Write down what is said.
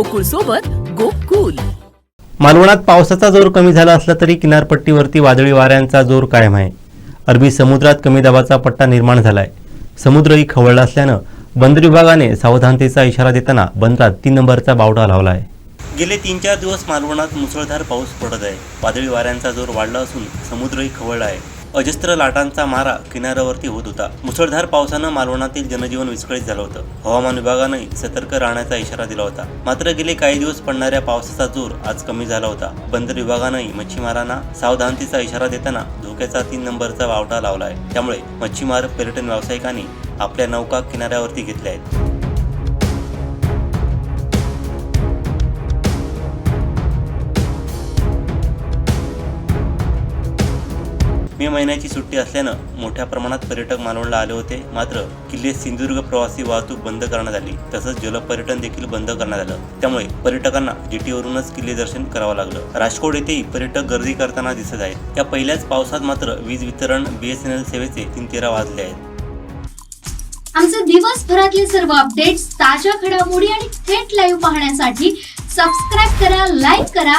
गोकुळ सोबत गोकुल. मालवणात पावसाचा जोर कमी झाला असला तरी किनारपट्टीवरती वादळी वाऱ्यांचा जोर कायम आहे. अरबी समुद्रात कमी दाबाचा पट्टा निर्माण झालाय. समुद्रही खवळला असल्यानं बंदर विभागाने सावधानतेचा इशारा देताना बंदरात तीन नंबरचा बावटा लावला आहे गेले तीन चार दिवस मालवणात मुसळधार पाऊस पडत आहे. वादळी वाऱ्यांचा जोर वाढला असून समुद्रही खवळला आहे. अजस्त्र लाटांचा मारा किनाऱ्यावरती होत होता. मुसळधार पावसानं मालवणातील जनजीवन विस्कळीत झालं होतं. हवामान विभागानंही सतर्क राहण्याचा इशारा दिला होता. मात्र गेले काही दिवस पडणाऱ्या पावसाचा जोर आज कमी झाला होता. बंदर विभागानंही मच्छीमारांना सावधानतेचा इशारा देताना धोक्याचा तीन नंबरचा वावटा लावला आहे त्यामुळे मच्छीमार पर्यटन व्यावसायिकांनी आपल्या नौका किनाऱ्यावरती घेतल्या आहेत. मे महिन्याची सुट्टी असल्यानं मोठ्या प्रमाणात पर्यटक मालवणला आले होते. मात्र किल्ले सिंधुदुर्ग प्रवासी वाहतूक बंद करण्यात आली. तसंच जलपर्यटन देखील बंद करण्यात आलं. त्यामुळे पर्यटकांना जेटीवरूनच किल्ले दर्शन करावं लागलं. राजकोट येथेही पर्यटक गर्दी करताना दिसत आहेत. त्या पहिल्याच पावसात मात्र वीज वितरण बीएसएनएल सेवेचे तीन तेरा वाजले आहेत. आमचे दिवसभरातले सर्व अपडेट्स ताज्या घडामोडी आणि थेट लाईव्ह पाहण्यासाठी सबस्क्राईब करा लाईक करा